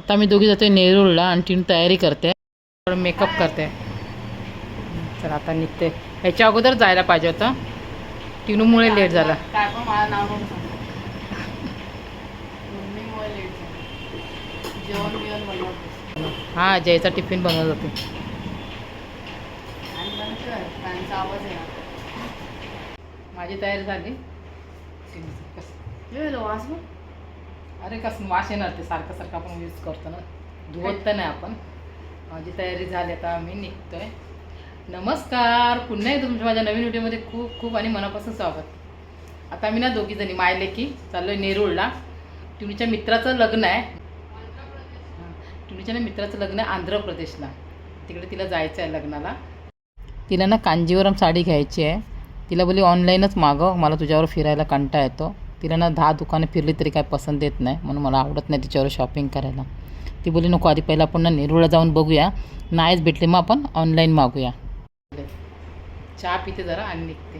आता मी दोघी जातोय नेरूळला आणि ती तयारी करते. मेकअप करते. चला आता निघते. ह्याच्या अगोदर जायला पाहिजे होतं. टिनूमुळे लेट झाला. हां जयचा टिफिन बनवत होते. माझी तयारी झाली. अरे कसं वास येणार ते सारखं सारखं आपण यूज करतो ना. धुवत तर नाही आपण. माझी तयारी झाली आता मी निघतोय. नमस्कार. पुन्हा एकदा तुमच्या माझ्या नवीन व्हिडिओमध्ये खूप खूप आणि मनापासून स्वागत. आता मी ना दोघी जणी मायले की चाललोय नेरूळला. टुनीच्या मित्राचं लग्न आहे. टुनीच्या ना मित्राचं लग्न आहे आंध्र प्रदेशला तिकडे तिला जायचं आहे लग्नाला. तिला ना कांजीवरम साडी घ्यायची आहे. तिला बोली ऑनलाईनच मागव. मला तुझ्यावर फिरायला कंटा येतो. तिला ना दहा दुकानं फिरली तरी काय पसंत येत नाही म्हणून मला आवडत नाही तिच्यावर शॉपिंग करायला. ती बोली नको आधी पहिला आपण ना नेरूळला जाऊन बघूया. नाहीच भेटले मग आपण ऑनलाईन मागूया. चहा पिते जरा आणि निघते.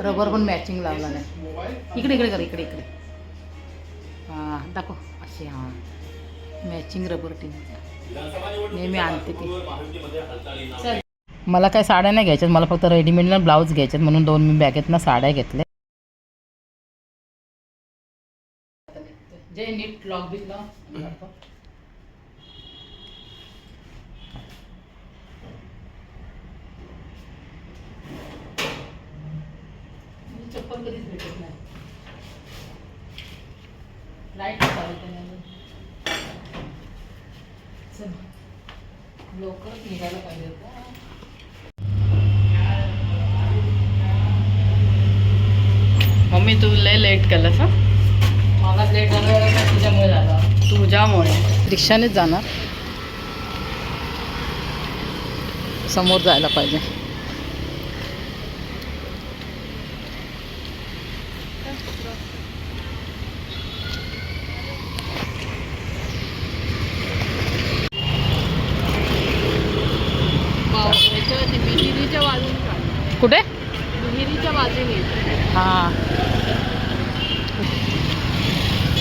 रबर पण मॅचिंग लावला नाही. इकडे इकडे कर इकडे इकडे. हां दाखव. असे हां. मॅचिंग रबर टीम नेहमी आणते ती. चल. मला काय साड्या नाही घ्यायच्यात मला फक्त रेडीमेड ना ब्लाऊज घ्यायच्यात म्हणून दोन मी बॅगेत ना साड्या घेतल्या. जे नीट लॉक बिक चप्पल कधीच भेटत नाही. लाइट चल. लवकरच निघायला पाहिजे होतं. मम्मी तू लय लेट केलंस हं? मला लेट झालं तुझ्यामुळे झालं? तुझ्यामुळे. रिक्षानेच जाणार. समोर जायला पाहिजे.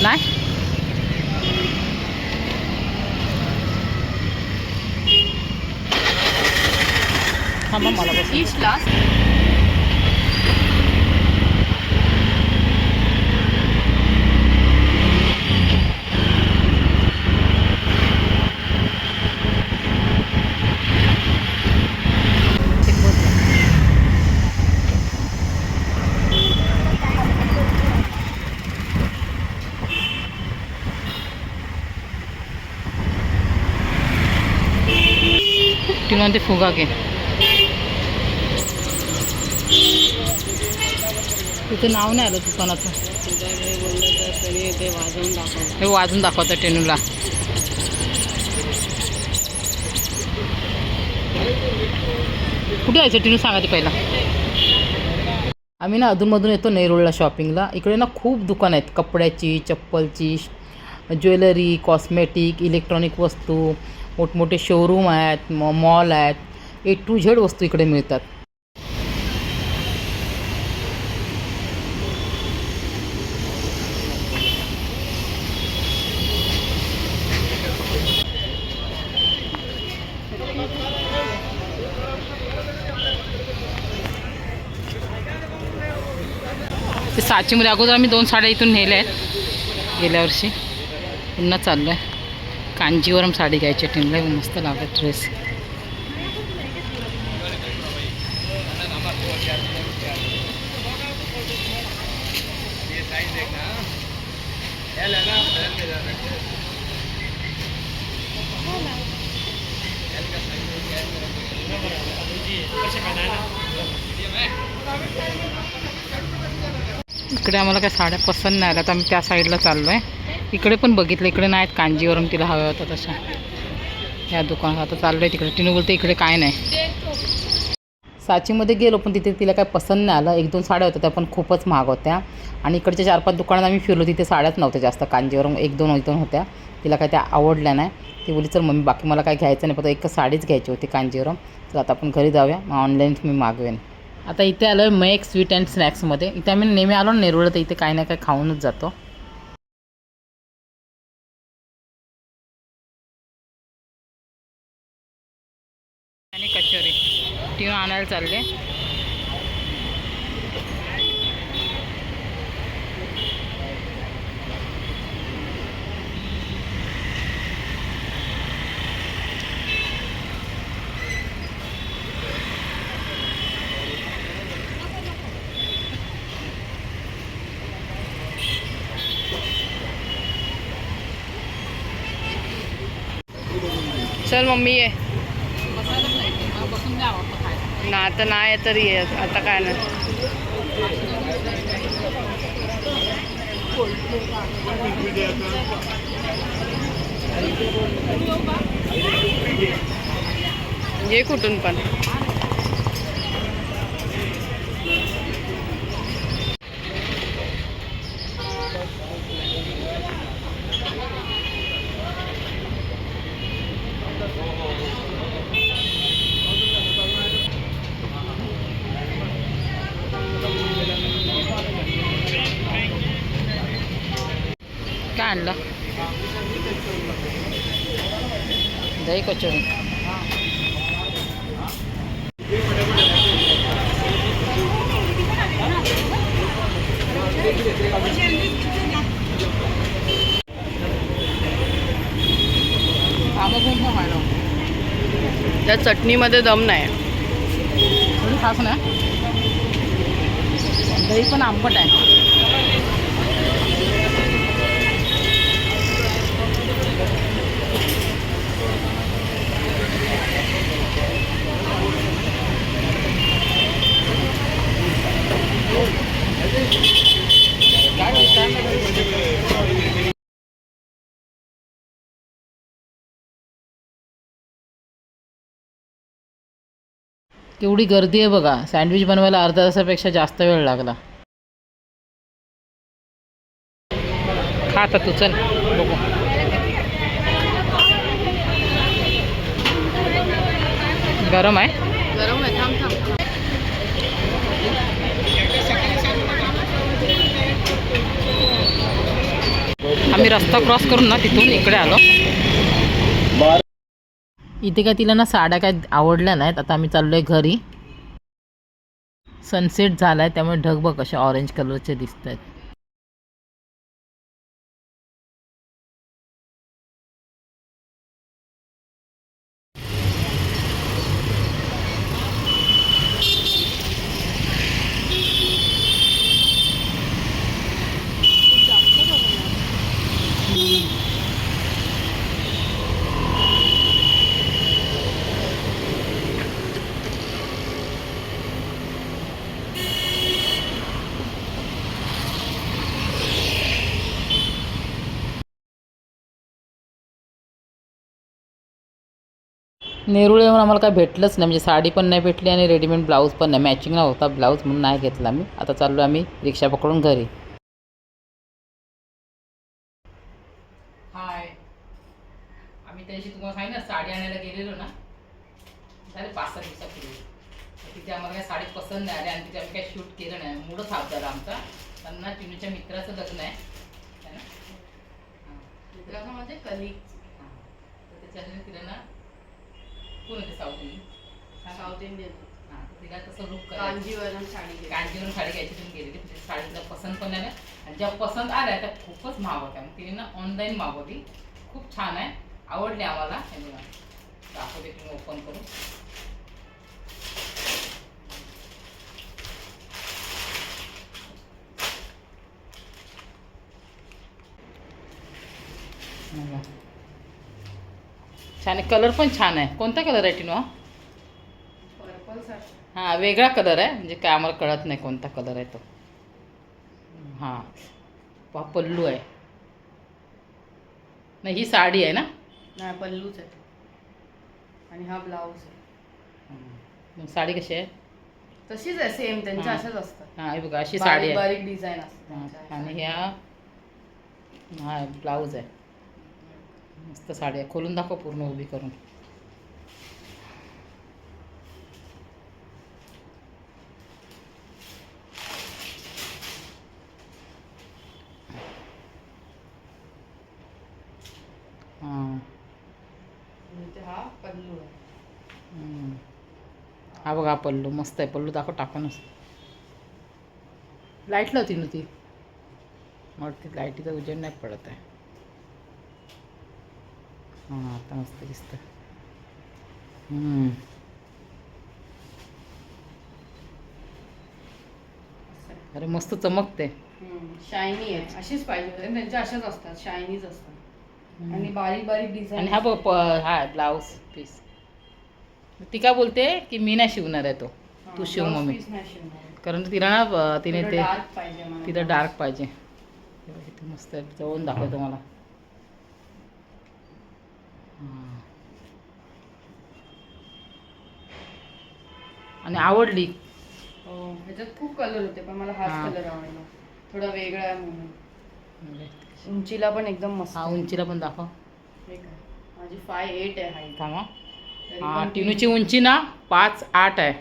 नाही थांबा मला बस ईस्टला ती फुगा घे तिथे नाव नाही आलं दुकानाचं हे वाजून दाखवतं टेनूला. कुठे यायचं टिनू सांगा ते पहिला. आम्ही ना अधूनमधून येतो नेरूळला शॉपिंगला इकडे ना खूप दुकान आहेत. कपड्याची चप्पलची ज्वेलरी कॉस्मेटिक इलेक्ट्रॉनिक वस्तू मोठमोठे शोरूम आहेत मॉल आहेत. ए टू झेड वस्तू इकडे मिळतात. ते साचीमध्ये अगोदर आम्ही दोन साड्या इथून नेल्या आहेत. गेल्या वर्षी. पुन्हा चाललं आहे कांजीवरम साडी घ्यायची टीमला मस्त लागत ड्रेस इकडे आम्हाला काय साड्या पसंत नाही आल्या तर आम्ही त्या साईडला चाललो आहे इकडे पण बघितलं इकडे नाहीत कांजीवरम तिला हव्या होत्या तशा या दुकानात आता चाललो आहे तिकडे. तिने बोलते इकडे काय नाही. साचीमध्ये गेलो पण तिथे तिला काय पसंत नाही आलं. एक दोन साड्या होत्या त्या पण खूपच महाग होत्या. आणि इकडच्या चार पाच दुकानात आम्ही फिरलो तिथे साड्याच नव्हत्या जास्त. कांजीवरम एक दोन एक दोन होत्या. तिला काय त्या आवडल्या नाही. ती बोली चल मम्मी बाकी मला काय घ्यायचं नाही फक्त एक साडीच घ्यायची होती कांजीवरम. तर आता आपण घरी जाऊया. मग ऑनलाईन मी मागवेन. आता इथे आलो आहे मेक स्वीट अँड स्नॅक्समध्ये इथे आम्ही नेहमी आलो ना नेरुळ तर इथे काही ना काही खाऊनच जातो. ती आणायला चालले. चल मम्मी ये. ना आता नाही तरी ये आता काय नाही. ये कुठून पण काय आणलं दही कचोरी. खूप त्या चटणीमध्ये दम नाही. थोडी खास ना. दही पण आंबट आहे. केवढी गर्दी आहे बघा. सँडविच बनवायला अर्धा तासापेक्षा जास्त वेळ लागला. खा आता तू चल. बघू. गरम आहे? गरम आहे थांब थांब. आम्ही रस्ता क्रॉस करून ना तिथून इकडे आलो. इथे काय तिला ना साड्या काय आवडल्या नाहीत आता आम्ही चाललोय घरी. सनसेट झालाय त्यामुळे ढगबग बघ ऑरेंज कलरचे दिसत आहेत नेरुळ येऊन आम्हाला काय भेटलंच नाही. म्हणजे साडी पण नाही भेटली आणि रेडीमेड ब्लाऊज पण नाही. मॅचिंग नव्हता ब्लाऊज म्हणून नाही घेतला मी. आता चाललो आम्ही रिक्षा पकडून घरी. हाय आम्ही त्याशी तुम्हाला सांगितलं ना साडी आणायला गेलेलो ना. झाले पाच सहा दिवसापूर्वी तिथे आम्हाला काही साडी पसंत नाही आली आणि तिथे आम्ही काही शूट केलं नाही. मूडच हात झाला आमचा. त्यांना चिनूच्या मित्राचं लग्न आहे. मित्राचं म्हणजे कलिक त्याच्यासाठी तिला ना कोण होते साऊथ इंडियन? South Indian. हां तिला तसं लुक कांजीवरम साडी साडी घ्यायची तुम्ही गेलेली तिथे साडी तिला पसंत पण आल्या. आणि ज्या पसंत आल्या त्या खूपच महाग मग तिने ना ऑनलाईन मागवली. खूप छान आहे. आवडली आम्हाला. हे बघा. दाखवते तुम्ही ओपन करून हे बघा. छान आहे. कलर पण छान आहे. कोणता कलर आहे टिनो हा? हां वेगळा कलर आहे. म्हणजे काय आम्हाला कळत नाही कोणता कलर आहे तो. हां. हा पल्लू आहे. नाही ही साडी आहे ना? नाही पल्लूच आहे. आणि हा ब्लाऊज आहे. मग साडी कशी आहे? तशीच आहे सेम त्यांच्या. अशाच असतात. हा हे बघा अशी साडी बारीक आहे बारीक डिझाईन असते. आणि ह्या हा ब्लाऊज आहे. मस्त साडी आहे खोलून दाखव पूर्ण उभी करून. हां. बघा पल्लू मस्त आहे. पल्लू दाखव टाकूनच लाइट लावती ना ती? वरती लाईटीचा उजेड नाही पडत आहे. हां आता मस्त दिसतं. अरे मस्त चमकते. शायनी आहे अशीच पाहिजे त्यांच्या अशाच असतात शायनीच असतात. आणि बारीक बारीक डिझाईन आणि हा बघ हा ब्लाऊज पीस ती काय बोलते की मी नाही शिवणार आहे तो. तू शिव मम्मी. कारण तिला ना तिने ते. तिथं डार्क पाहिजे. मस्त जवळून दाखवतो मला. आणि आवडली? हो ह्याच्यात खूप कलर होते पण मला हाच. कलर आवडला. थोडा वेगळा आहे म्हणून. म्हणजे? उंचीला पण एकदम मस्त हा. उंचीला पण दाखव. हे? माझी फाय एट आहे हाईट थांबा. हा टिनूची उंची ना पाच आठ आहे.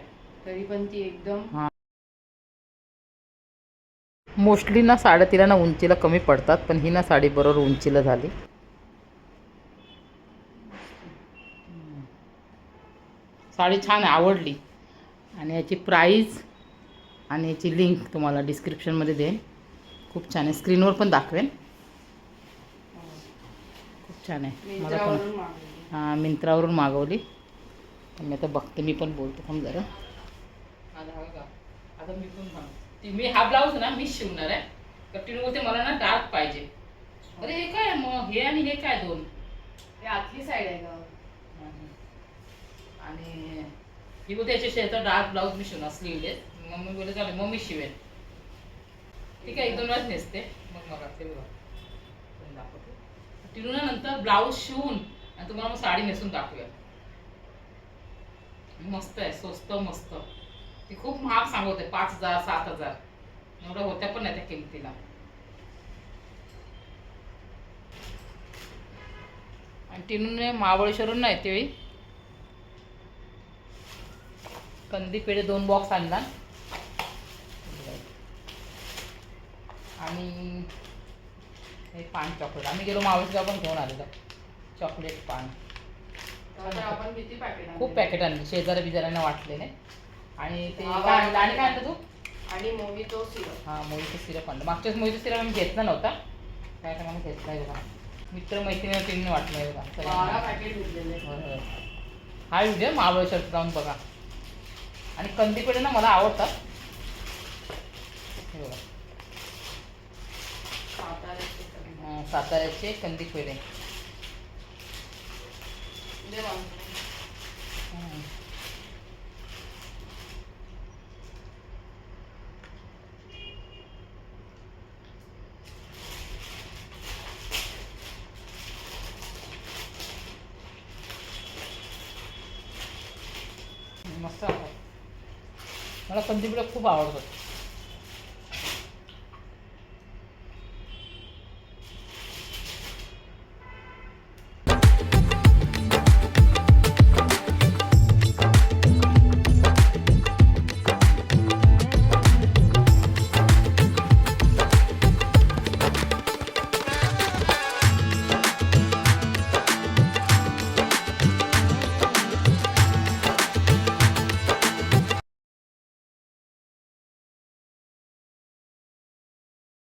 तरी पण ती एकदम मोस्टली ना साड्या तिला ना उंचीला कमी पडतात पण ही ना साडी बरोबर उंचीला झाली. साडी छान आहे आवडली. आणि याची प्राईज आणि याची लिंक तुम्हाला डिस्क्रिप्शनमध्ये देईन. खूप छान आहे. स्क्रीनवर पण दाखवेन. खूप छान आहे. मला पण मिंत्रावरून मागवली. हां मिंत्रावरून मागवली. मी आता बघते मी पण बोलतो थांब जरा. आता मी पण मी हा ब्लाऊज ना मी शिवणार आहे. तर टिनू बोलते मला ना डार्क पाहिजे. अरे हे काय मग? हे आणि हे काय दोन? हे आतली साईड आहे का आणि ही बोलते याच्या शेतात डार्क ब्लाऊज मी शिवणार स्लीवलेस मम्मी बोलले चालेल मम्मी शिवेल. ठीक आहे एक दोन वेळाच नेसते. मग मग ते बघा. दाखवते. तिरुना नंतर ब्लाऊज शिवून आणि तुम्हाला मग साडी नेसून दाखवूया मस्त आहे स्वस्त मस्त. ती खूप महाग सांगवते पाच हजार सात हजार. एवढ्या होत्या पण नाही त्या किमतीला. आणि टिनूने महाबळेश्वरून नाही त्यावेळी कंदी पेढे दोन बॉक्स आणला आणि हे पान चॉकलेट आम्ही गेलो महाबळेश्वर पण घेऊन आलेलो. चॉकलेट पान. तर आपण किती पॅकेट खूप पॅकेट आणले. शेजाऱ्या बिजाऱ्यांना वाटलेले. आणि ते काय आणलं? आणि काय आणलं तू? आणि मोहितो सिरप. हां मोहितो सिरप आणलं. मागच्याच मोहितो सिरप आम्ही घेतला नव्हता. काय काय मला घेतला आहे बघा. मित्र मैत्रिणी वाटलं आहे बघा. हा व्हिडिओ महाबळेश्वर जाऊन बघा. आणि कंदीपेढे ना मला आवडतात. हे बघा. साताऱ्याचे सगळे. अं, साताऱ्याचे कंदीपेढे दे मग. हं. मस्त आहे. मला संदीपला खूप आवडतात